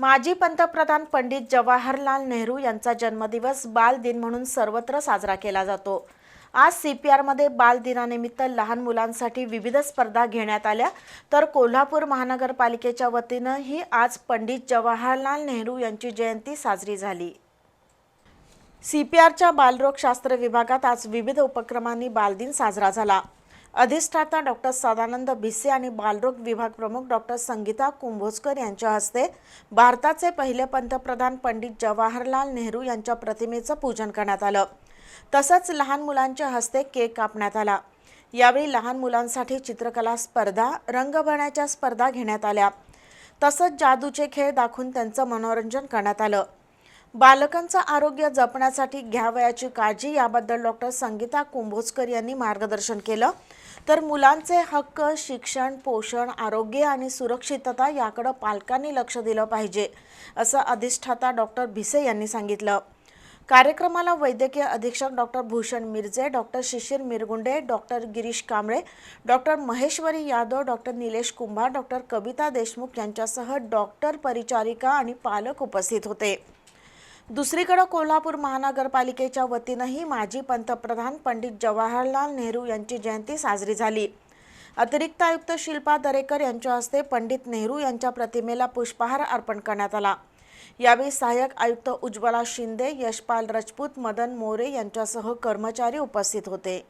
माजी पंतप्रधान पंडित जवाहरलाल नेहरू यांचा जन्मदिवस बाल दिन म्हणून सर्वत्र साजरा केला जातो. आज सी पी आरमध्ये बाल दिनानिमित्त लहान मुलांसाठी विविध स्पर्धा घेण्यात आल्या. तर कोल्हापूर महानगरपालिकेच्या वतीनंही आज पंडित जवाहरलाल नेहरू यांची जयंती साजरी झाली. सी पी आरच्या बालरोगशास्त्र विभागात आज विविध उपक्रमांनी बालदिन साजरा झाला. अधिष्ठाता डॉक्टर सदानंद भिसे आणि बालरोग विभाग प्रमुख डॉक्टर संगीता कुंभोजकर यांच्या हस्ते भारताचे पहिले पंतप्रधान पंडित जवाहरलाल नेहरू यांच्या प्रतिमेचं पूजन करण्यात आलं. तसंच लहान मुलांच्या हस्ते केक कापण्यात आला. यावेळी लहान मुलांसाठी चित्रकला स्पर्धा रंगभरण्याच्या स्पर्धा घेण्यात आल्या. तसंच जादूचे खेळ दाखवून त्यांचं मनोरंजन करण्यात आलं. बालकांचं आरोग्य जपण्यासाठी घ्यावयाची काळजी याबद्दल डॉक्टर संगीता कुंभोजकर यांनी मार्गदर्शन केलं. तर मुलांचे हक्क शिक्षण पोषण आरोग्य आणि सुरक्षितता याकडं पालकांनी लक्ष दिलं पाहिजे असं अधिष्ठाता डॉक्टर भिसे यांनी सांगितलं. कार्यक्रमाला वैद्यकीय अधीक्षक doctor Bhushan Miraje doctor Shishir Mirgunde doctor Girish Kamble doctor Maheshwari Yadav doctor Nilesh Kumbhar doctor Kavita Deshmukh यांच्यासह डॉक्टर परिचारिका आणि पालक उपस्थित होते. दुसरीकडे कोल्हापूर महानगरपालिकेच्या वतीनंही माजी पंतप्रधान पंडित जवाहरलाल नेहरू यांची जयंती साजरी झाली. अतिरिक्त आयुक्त शिल्पा दरेकर यांच्या हस्ते पंडित नेहरू यांच्या प्रतिमेला पुष्पहार अर्पण करण्यात आला. यावेळी सहाय्यक आयुक्त उज्ज्वला शिंदे यशपाल राजपूत मदन मोरे यांच्यासह कर्मचारी उपस्थित होते.